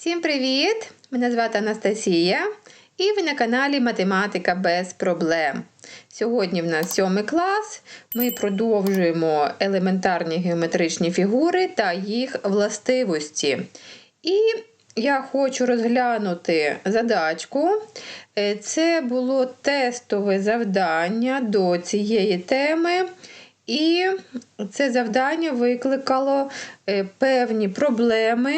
Всім привіт! Мене звати Анастасія і ви на каналі Математика без проблем. Сьогодні в нас сьомий клас. Ми продовжуємо елементарні геометричні фігури та їх властивості. І я хочу розглянути задачку. Е, Це було тестове завдання до цієї теми. І це завдання викликало е, певні проблеми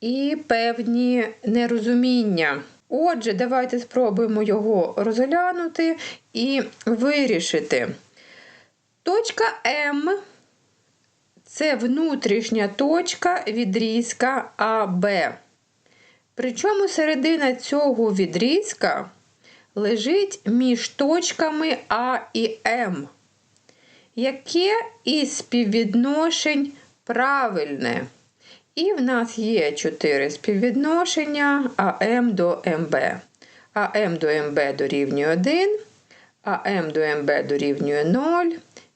і певні нерозуміння. Отже, давайте спробуємо його розглянути і вирішити. Точка М це внутрішня точка відрізка АБ. Причому середина цього відрізка лежить між точками А і М. Яке із співвідношень правильне? І в нас є 4 співвідношення АМ до МБ. АМ до МБ дорівнює 1, АМ до МБ дорівнює 0,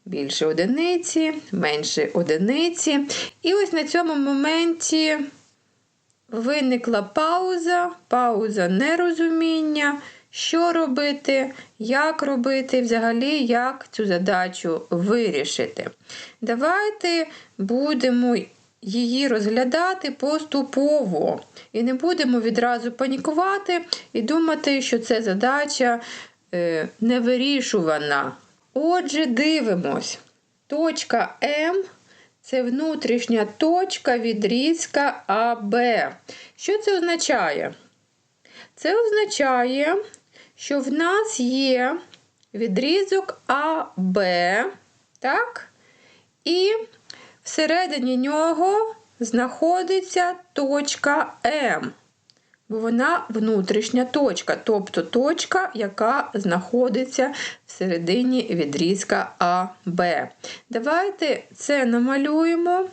більше одиниці, менше одиниці. І ось на цьому моменті виникла пауза, пауза нерозуміння, що робити, як робити, взагалі, як цю задачу вирішити. Давайте будемо її розглядати поступово. І не будемо відразу панікувати і думати, що це задача е, невирішувана. Отже, дивимось. Точка М це внутрішня точка відрізка АБ. Що це означає? Це означає, що в нас є відрізок АБ, так? І всередині нього знаходиться точка М, бо вона внутрішня точка, тобто точка, яка знаходиться всередині відрізка АБ. Давайте це намалюємо.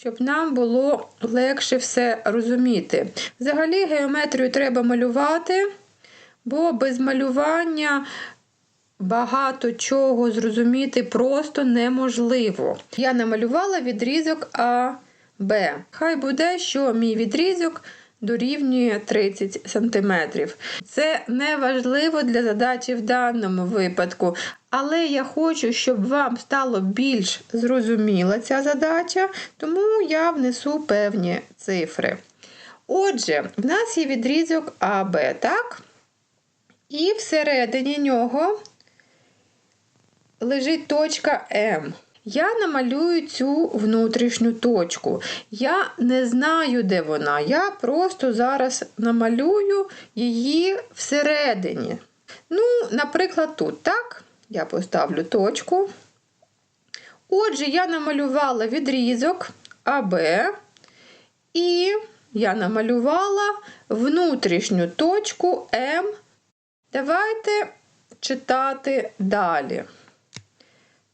Щоб нам було легше все розуміти. Взагалі, геометрію треба малювати, бо без малювання багато чого зрозуміти просто неможливо. Я намалювала відрізок АБ. Хай буде, що мій відрізок дорівнює 30 см. Це не важливо для задачі в даному випадку, але я хочу, щоб вам стало більш зрозуміла ця задача, тому я внесу певні цифри. Отже, в нас є відрізок АБ, так? І всередині нього лежить точка М. Я намалюю цю внутрішню точку. Я не знаю, де вона. Я просто зараз намалюю її всередині. Ну, наприклад, тут, так? Я поставлю точку. Отже, я намалювала відрізок АБ, і я намалювала внутрішню точку М. Давайте читати далі.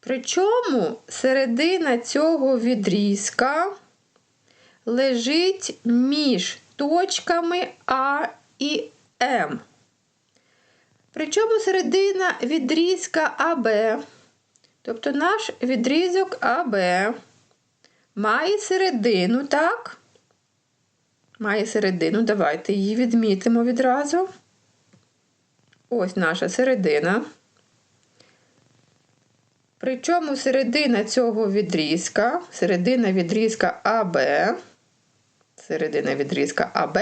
Причому середина цього відрізка лежить між точками А і М. Причому середина відрізка АБ, тобто наш відрізок АБ має середину, так? Має середину, давайте її відмітимо відразу. Ось наша середина. Причому середина цього відрізка, середина відрізка АБ, середина відрізка АБ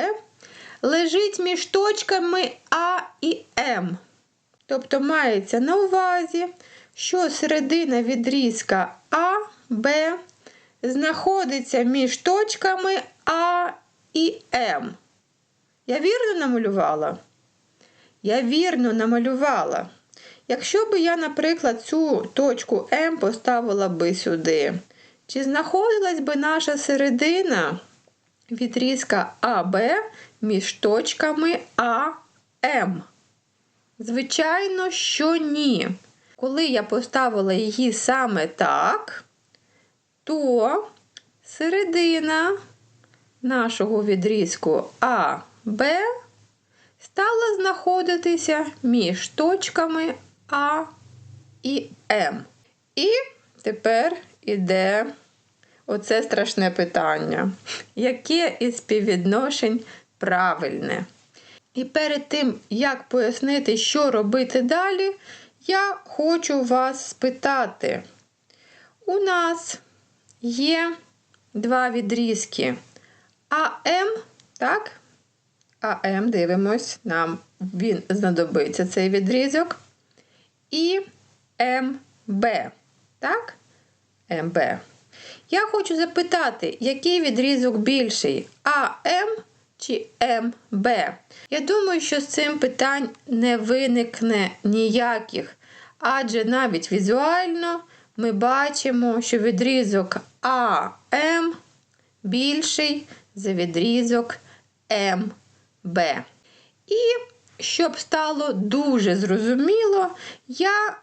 лежить між точками А і М. Тобто мається на увазі, що середина відрізка АБ знаходиться між точками А і М. Я вірно намалювала? Я вірно намалювала. Якщо би я, наприклад, цю точку М поставила би сюди, чи знаходилась би наша середина відрізка АБ між точками А, М? Звичайно, що ні. Коли я поставила її саме так, то середина нашого відрізку АБ стала знаходитися між точками а і М. І тепер іде оце страшне питання. Яке із співвідношень правильне. І перед тим, як пояснити, що робити далі, я хочу вас спитати. У нас є два відрізки АМ, так? АМ, дивимось, нам він знадобиться цей відрізок. І МБ, так? МБ. Я хочу запитати, який відрізок більший АМ чи МБ? Я думаю, що з цим питань не виникне ніяких, адже навіть візуально ми бачимо, що відрізок АМ більший за відрізок МБ. І щоб стало дуже зрозуміло, я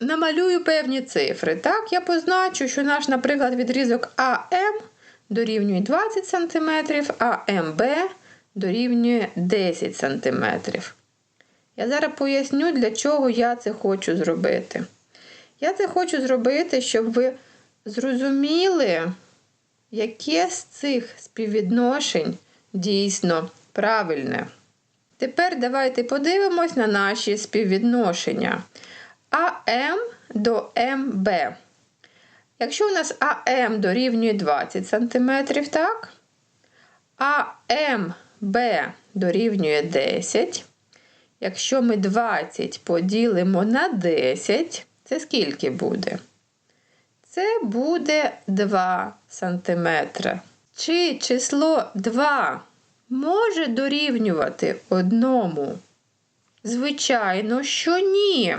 намалюю певні цифри. Так, я позначу, що наш, наприклад, відрізок АМ дорівнює 20 см, а МБ дорівнює 10 см. Я зараз поясню, для чого я це хочу зробити. Я це хочу зробити, щоб ви зрозуміли, яке з цих співвідношень дійсно правильне. Тепер давайте подивимось на наші співвідношення. АМ до МБ. Якщо у нас АМ дорівнює 20 см, так? А МБ дорівнює 10. Якщо ми 20 поділимо на 10, це скільки буде? Це буде 2 см. Чи число 2 може дорівнювати одному? Звичайно, що ні.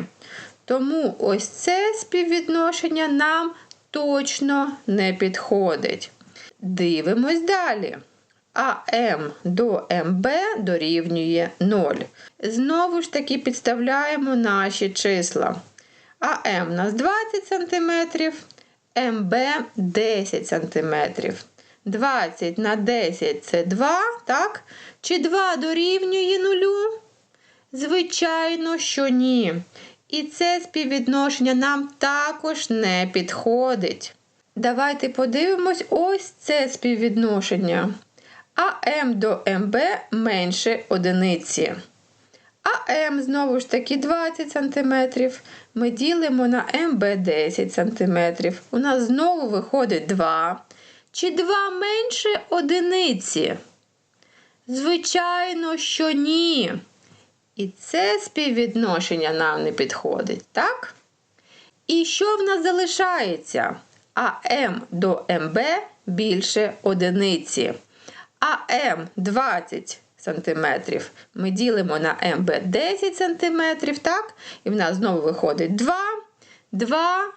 Тому ось це співвідношення нам точно не підходить. Дивимось далі. АМ до МБ дорівнює 0. Знову ж таки підставляємо наші числа. АМ у нас 20 см, МБ 10 см. 20 на 10 це 2, так? Чи 2 дорівнює 0? Звичайно, що ні. І це співвідношення нам також не підходить. Давайте подивимось ось це співвідношення. АМ до МБ менше одиниці. АМ знову ж таки 20 см. Ми ділимо на МБ 10 см. У нас знову виходить 2. Чи 2 менше одиниці? Звичайно, що ні. І це співвідношення нам не підходить, так? І що в нас залишається? АМ до МБ більше одиниці. АМ 20 см ми ділимо на МБ 10 см, так? І в нас знову виходить 2. 2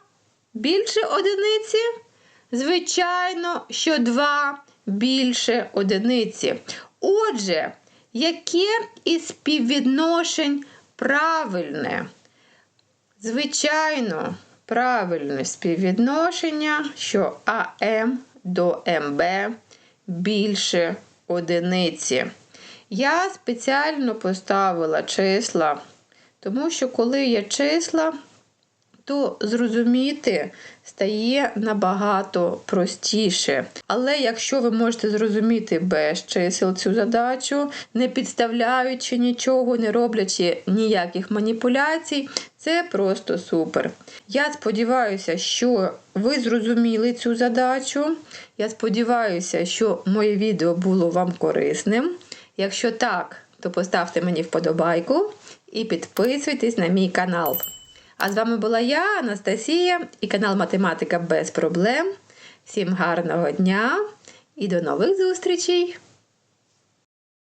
більше одиниці. Звичайно, що 2 більше одиниці. Отже, яке із співвідношень правильне? Звичайно, правильне співвідношення, що АМ до МБ більше одиниці. Я спеціально поставила числа, тому що коли є числа, то зрозуміти стає набагато простіше. Але якщо ви можете зрозуміти без чисел цю задачу, не підставляючи нічого, не роблячи ніяких маніпуляцій, це просто супер. Я сподіваюся, що ви зрозуміли цю задачу. Я сподіваюся, що моє відео було вам корисним. Якщо так, то поставте мені вподобайку і підписуйтесь на мій канал. А з вами була я, Анастасія, і канал Математика без проблем. Всім гарного дня і до нових зустрічей!